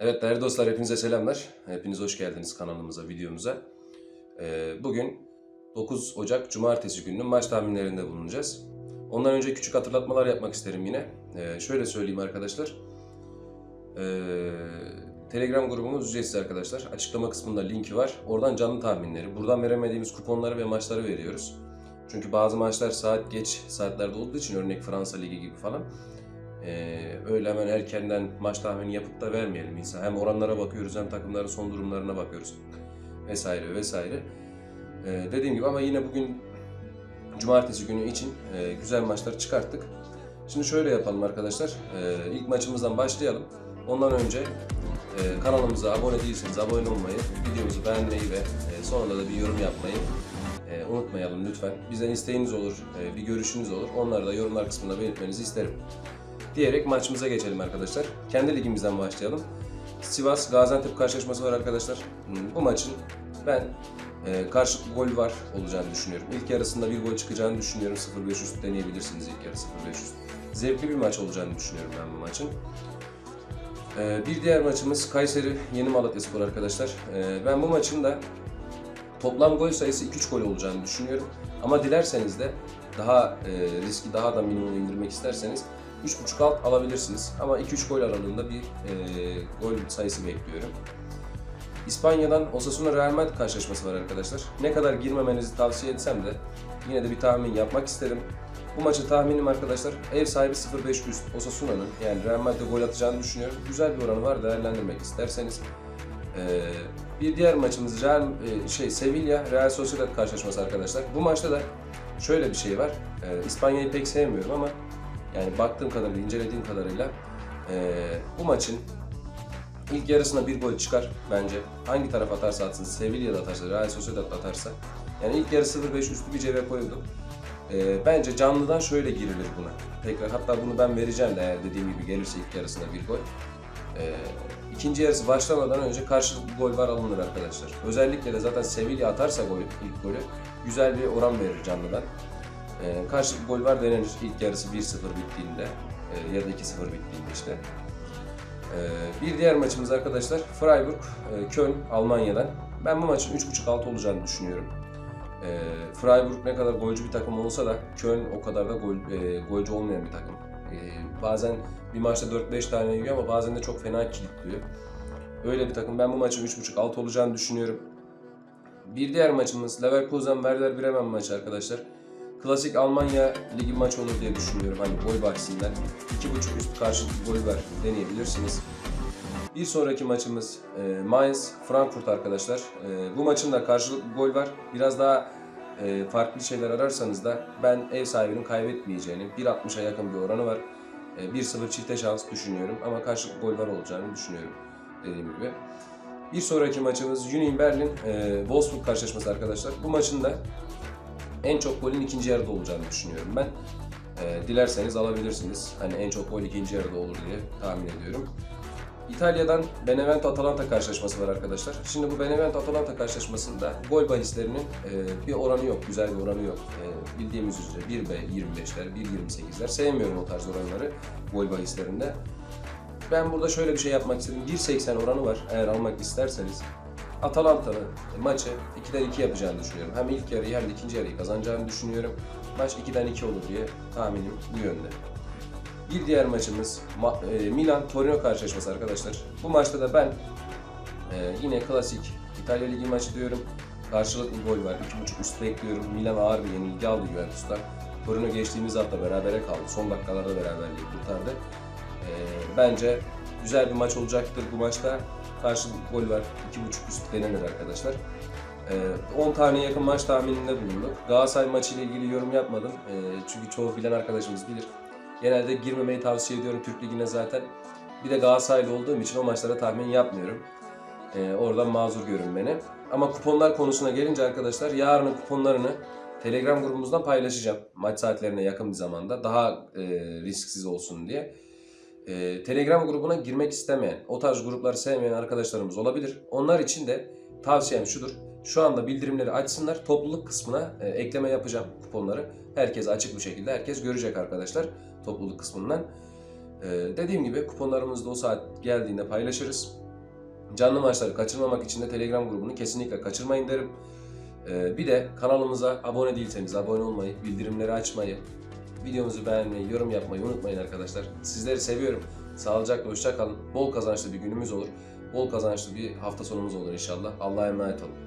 Evet değerli dostlar hepinize selamlar. Hepiniz hoş geldiniz kanalımıza, videomuza. Ee, bugün 9 Ocak Cumartesi gününün maç tahminlerinde bulunacağız. Ondan önce küçük hatırlatmalar yapmak isterim yine. Ee, şöyle söyleyeyim arkadaşlar. Ee, Telegram grubumuz ücretsiz arkadaşlar. Açıklama kısmında linki var. Oradan canlı tahminleri, buradan veremediğimiz kuponları ve maçları veriyoruz. Çünkü bazı maçlar saat geç saatlerde olduğu için örnek Fransa Ligi gibi falan. Ee, öyle hemen erkenden maç tahmini yapıp da vermeyelim insan. Hem oranlara bakıyoruz hem takımların son durumlarına bakıyoruz. Vesaire vesaire. Ee, dediğim gibi ama yine bugün cumartesi günü için e, güzel maçlar çıkarttık. Şimdi şöyle yapalım arkadaşlar. Ee, ilk maçımızdan başlayalım. Ondan önce e, kanalımıza abone değilseniz abone olmayı, videomuzu beğenmeyi ve e, sonunda da bir yorum yapmayı e, unutmayalım lütfen. Bizden isteğiniz olur, e, bir görüşünüz olur. Onları da yorumlar kısmında belirtmenizi isterim diyerek maçımıza geçelim arkadaşlar. Kendi ligimizden başlayalım. Sivas Gaziantep karşılaşması var arkadaşlar. Hmm, Bu maçın ben e, karşılıklı gol var olacağını düşünüyorum. İlk yarısında bir gol çıkacağını düşünüyorum. 0-5 üst deneyebilirsiniz ilk yarı 0-5 üst. Zevkli bir maç olacağını düşünüyorum ben bu maçın. E, bir diğer maçımız Kayseri Yeni Malatyaspor arkadaşlar. E, ben bu maçın da toplam gol sayısı 2-3 gol olacağını düşünüyorum. Ama dilerseniz de daha e, riski daha da minimum indirmek isterseniz 3.5 alt alabilirsiniz. Ama 2-3 gol aralığında bir e, gol sayısı bekliyorum. İspanya'dan Osasuna Real Madrid karşılaşması var arkadaşlar. Ne kadar girmemenizi tavsiye etsem de yine de bir tahmin yapmak isterim. Bu maçı tahminim arkadaşlar ev sahibi 0.5 üst Osasuna'nın yani Real Madrid'e gol atacağını düşünüyorum. Güzel bir oranı var değerlendirmek isterseniz. Ee, bir diğer maçımız Real e, şey Sevilla Real Sociedad karşılaşması arkadaşlar. Bu maçta da şöyle bir şey var. Ee, İspanya'yı pek sevmiyorum ama yani baktığım kadarıyla, incelediğim kadarıyla eee, bu maçın ilk yarısına bir gol çıkar bence. Hangi taraf atarsa atsın, Sevilla'da atarsa, Real Sociedad atarsa. Yani ilk yarı 0-5 üstü bir cebe koyuldum. Eee, bence canlıdan şöyle girilir buna. Tekrar hatta bunu ben vereceğim de eğer dediğim gibi gelirse ilk yarısına bir gol. Eee ikinci yarısı başlamadan önce karşılıklı gol var alınır arkadaşlar. Özellikle de zaten Sevilla atarsa golü, ilk golü güzel bir oran verir canlıdan. E, karşılıklı gol var denenir ilk yarısı 1-0 bittiğinde e, ya da 2-0 bittiğinde işte. E, bir diğer maçımız arkadaşlar Freiburg, e, Köln Almanya'dan. Ben bu maçın 3.5 alt olacağını düşünüyorum. E, Freiburg ne kadar golcü bir takım olsa da Köln o kadar da gol, e, golcü olmayan bir takım. E, bazen bir maçta 4-5 tane yiyor ama bazen de çok fena kilitliyor. Öyle bir takım. Ben bu maçın 3.5 alt olacağını düşünüyorum. Bir diğer maçımız Leverkusen Werder Bremen maçı arkadaşlar. Klasik Almanya ligi maç olur diye düşünüyorum hani gol bahsinden. 2.5 üst karşılıklı gol ver deneyebilirsiniz. Bir sonraki maçımız e, Mainz Frankfurt arkadaşlar. E, bu maçın da karşılıklı gol var. Biraz daha e, farklı şeyler ararsanız da ben ev sahibinin kaybetmeyeceğini, 1.60'a yakın bir oranı var. E, 1-0 çifte şans düşünüyorum ama karşılıklı gol var olacağını düşünüyorum dediğim gibi. Bir sonraki maçımız Union Berlin e, Wolfsburg karşılaşması arkadaşlar. Bu maçın da en çok golün ikinci yarıda olacağını düşünüyorum ben. E, dilerseniz alabilirsiniz. Hani en çok gol ikinci yarıda olur diye tahmin ediyorum. İtalya'dan Benevento Atalanta karşılaşması var arkadaşlar. Şimdi bu Benevento Atalanta karşılaşmasında gol bahislerinin e, bir oranı yok, güzel bir oranı yok. E, bildiğimiz üzere 1 25'ler, 1.28'ler. Sevmiyorum o tarz oranları gol bahislerinde. Ben burada şöyle bir şey yapmak istedim. 1.80 oranı var eğer almak isterseniz. Atalanta'nın maçı 2'den 2 yapacağını düşünüyorum. Hem ilk yarıyı hem de ikinci yarıyı kazanacağını düşünüyorum. Maç 2'den 2 olur diye tahminim bu yönde. Bir diğer maçımız Ma- e, Milan Torino karşılaşması arkadaşlar. Bu maçta da ben e, yine klasik İtalya Ligi maçı diyorum. Karşılıklı gol var. 2.5 üst bekliyorum. Milan ağır bir yenilgi aldı Juventus'tan. Torino geçtiğimiz hafta berabere kaldı. Son dakikalarda beraberliği kurtardı. E, bence güzel bir maç olacaktır bu maçta. Karşılıklı gol var. 2.5 üst denenir arkadaşlar. Ee, 10 tane yakın maç tahmininde bulunduk. Galatasaray maçı ile ilgili yorum yapmadım. Ee, çünkü çoğu bilen arkadaşımız bilir. Genelde girmemeyi tavsiye ediyorum Türk Ligi'ne zaten. Bir de Galatasaraylı olduğum için o maçlara tahmin yapmıyorum. Ee, oradan mazur görün beni. Ama kuponlar konusuna gelince arkadaşlar yarının kuponlarını Telegram grubumuzdan paylaşacağım. Maç saatlerine yakın bir zamanda. Daha e, risksiz olsun diye. Ee, Telegram grubuna girmek istemeyen, o tarz grupları sevmeyen arkadaşlarımız olabilir. Onlar için de tavsiyem şudur. Şu anda bildirimleri açsınlar. Topluluk kısmına e, ekleme yapacağım kuponları. Herkes açık bir şekilde herkes görecek arkadaşlar topluluk kısmından. Ee, dediğim gibi kuponlarımızı da o saat geldiğinde paylaşırız. Canlı maçları kaçırmamak için de Telegram grubunu kesinlikle kaçırmayın derim. Ee, bir de kanalımıza abone değilseniz abone olmayı, bildirimleri açmayı, videomuzu beğenmeyi, yorum yapmayı unutmayın arkadaşlar. Sizleri seviyorum. Sağlıcakla hoşça kalın. Bol kazançlı bir günümüz olur. Bol kazançlı bir hafta sonumuz olur inşallah. Allah'a emanet olun.